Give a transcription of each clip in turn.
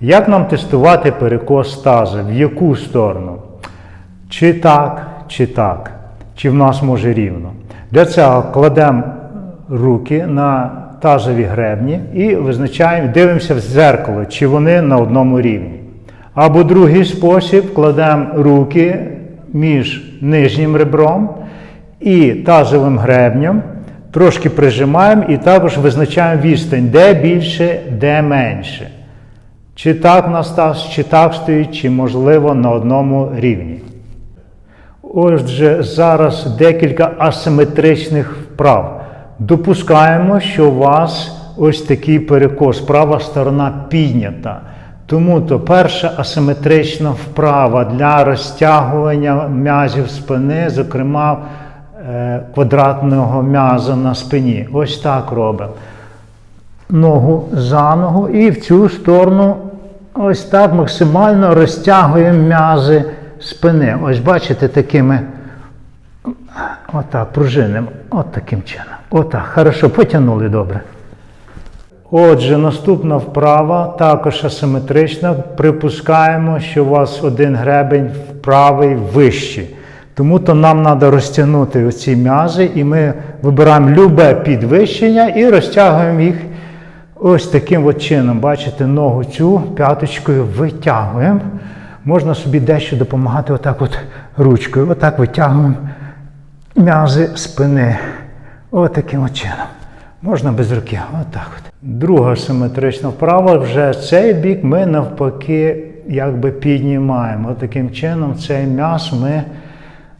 Як нам тестувати перекос таза? В яку сторону? Чи так, чи так, чи в нас може рівно. Для цього кладемо руки на тазові гребні і визначаємо, дивимося в зеркало, чи вони на одному рівні. Або другий спосіб кладемо руки між нижнім ребром і тазовим гребнем, трошки прижимаємо і також визначаємо відстань, де більше, де менше. Чи так у нас чи так стоїть, чи можливо на одному рівні. Отже, зараз декілька асиметричних вправ. Допускаємо, що у вас ось такий перекос, права сторона піднята. Тому то перша асиметрична вправа для розтягування м'язів спини, зокрема е, квадратного м'яза на спині. Ось так робимо. Ногу за ногу і в цю сторону ось так максимально розтягуємо м'язи спини. Ось бачите, такими отак пружинимо. От таким чином. Отак. Хорошо, потягнули добре. Отже, наступна вправа також асиметрична. Припускаємо, що у вас один гребень правий вищий. Тому то нам треба розтягнути оці м'язи, і ми вибираємо любе підвищення і розтягуємо їх ось таким от чином. Бачите, ногу цю п'яточкою витягуємо. Можна собі дещо допомагати отак от ручкою. Отак витягуємо м'язи спини. Отаким от чином. Можна без руки. Отак от. Друга симетрична вправа. Вже цей бік ми навпаки якби піднімаємо. Отаким чином цей м'яз ми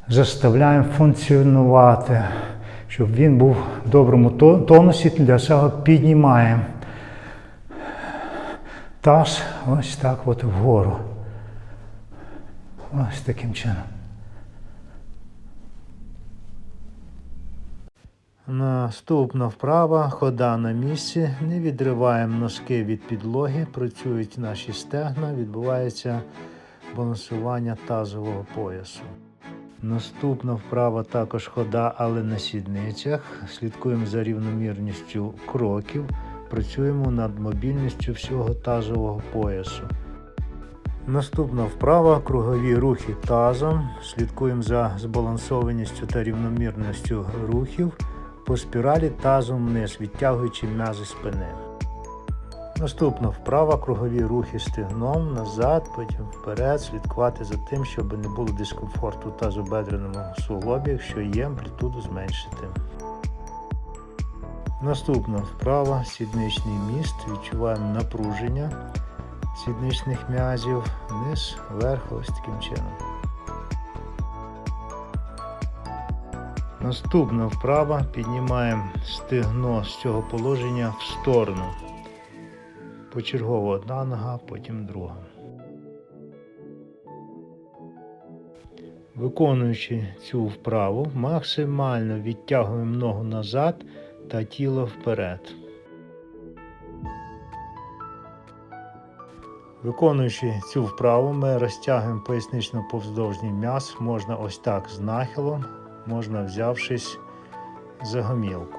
заставляємо функціонувати, щоб він був в доброму тонусі. Для цього піднімаємо таз ось так от вгору. Ось таким чином. Наступна вправа, хода на місці. Не відриваємо носки від підлоги, працюють наші стегна, відбувається балансування тазового поясу. Наступна вправа також хода, але на сідницях. Слідкуємо за рівномірністю кроків, працюємо над мобільністю всього тазового поясу. Наступна вправа кругові рухи тазом. Слідкуємо за збалансованістю та рівномірністю рухів по спіралі тазом вниз, відтягуючи м'язи спини. Наступна вправа кругові рухи стегном назад, потім вперед, слідкувати за тим, щоб не було дискомфорту тазобедреному суглобі, якщо є амплітуду зменшити. Наступна вправа сідничний міст. Відчуваємо напруження сідничних м'язів, вниз, вверх, ось таким чином. Наступна вправа піднімаємо стегно з цього положення в сторону. Почергово одна нога, потім друга. Виконуючи цю вправу, максимально відтягуємо ногу назад та тіло вперед. Виконуючи цю вправу, ми розтягуємо пояснично-повздовжній м'яз. Можна ось так з нахилом, можна взявшись за гомілку.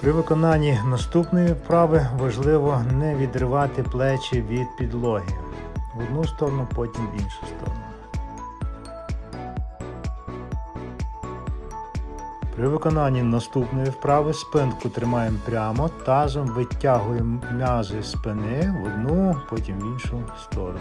При виконанні наступної вправи важливо не відривати плечі від підлоги в одну сторону, потім в іншу сторону. При виконанні наступної вправи спинку тримаємо прямо, тазом витягуємо м'язи спини в одну, потім в іншу сторону.